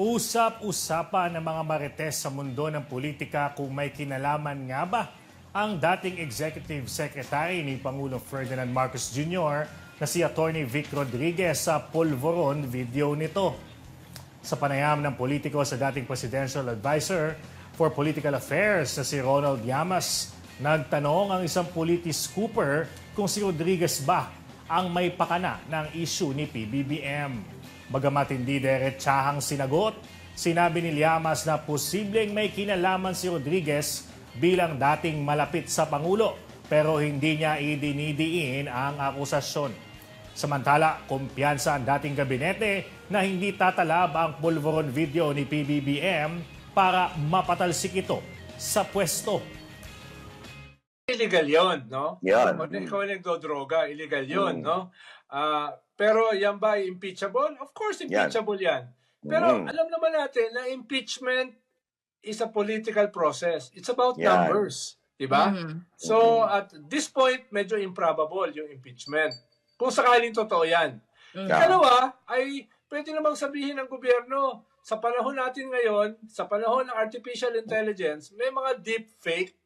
Usap-usapan ng mga marites sa mundo ng politika kung may kinalaman nga ba ang dating Executive Secretary ni Pangulong Ferdinand Marcos Jr. na si Attorney Vic Rodriguez sa pulvoron video nito. Sa panayam ng politiko sa dating Presidential Advisor for Political Affairs na si Ronald Llamas, nagtanong ang isang politis scooper kung si Rodriguez ba ang may pakana ng issue ni PBBM. Bagamat hindi diretsahang sinagot, sinabi ni Llamas na posibleng may kinalaman si Rodriguez bilang dating malapit sa Pangulo pero hindi niya idinidiin ang akusasyon. Samantala, kumpiyansa ang dating gabinete na hindi tatalab ang pulveron video ni PBBM para mapatalsik ito sa pwesto. Illegal yon, no? Yan. Kung ikaw ay nagdodroga, illegal yon, no? Ah, pero yan ba impeachable? Of course, impeachable yan. Pero Mm. alam naman natin na impeachment is a political process. It's about Yan. numbers. Diba? Mhm. So, at this point, medyo improbable yung impeachment. Kung sakaling totoo yan. Yeah. Ikalawa, ay pwede namang sabihin ng gobyerno, sa panahon natin ngayon, sa panahon ng artificial intelligence, may mga deep fake